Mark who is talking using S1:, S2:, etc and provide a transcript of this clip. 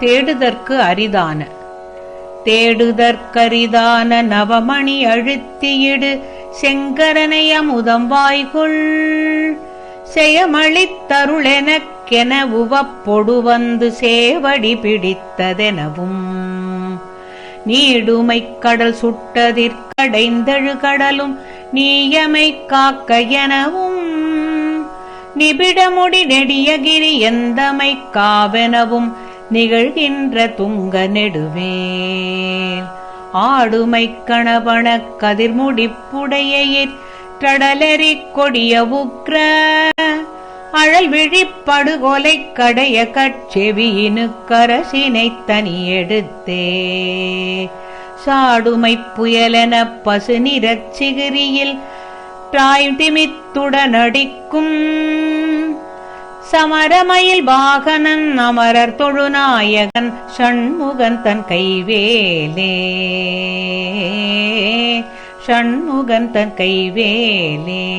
S1: தேடுதற்கு அரிதான. தேடுதற்கரிதான நவமணி அழுத்தியிடு செங்கரனை அமுதம் வாய்கொள் செயமளித்தருளெனக்கென உவப்பொடு வந்து சேவடி பிடித்ததெனவும். நீடுமைக் கடல் சுட்டதிற்கடைந்தழு கடலும் நீயமை காக்க எனவும் நிபிடமுடி நெடியகிரி எந்தமை காவெனவும் நிகழ்கின்ற துங்க நெடுவேல் ஆடுமை கணவன கதிர்முடிப்புடையயிற் கடலெறி கொடிய உக்ர. அழல் விழிப்படுகொலை கடைய கட்செவியினு கரசினை தனி எடுத்தே சாடுமை புயலென பசு நிறச் சிகிரியில் திமித்துடனடிக்கும் சமரமயில் வாகனன் அமரர் தொழுநாயகன் ஷண்முகன் தன் கைவேலே. ஷண்முகன் தன் கைவேலே.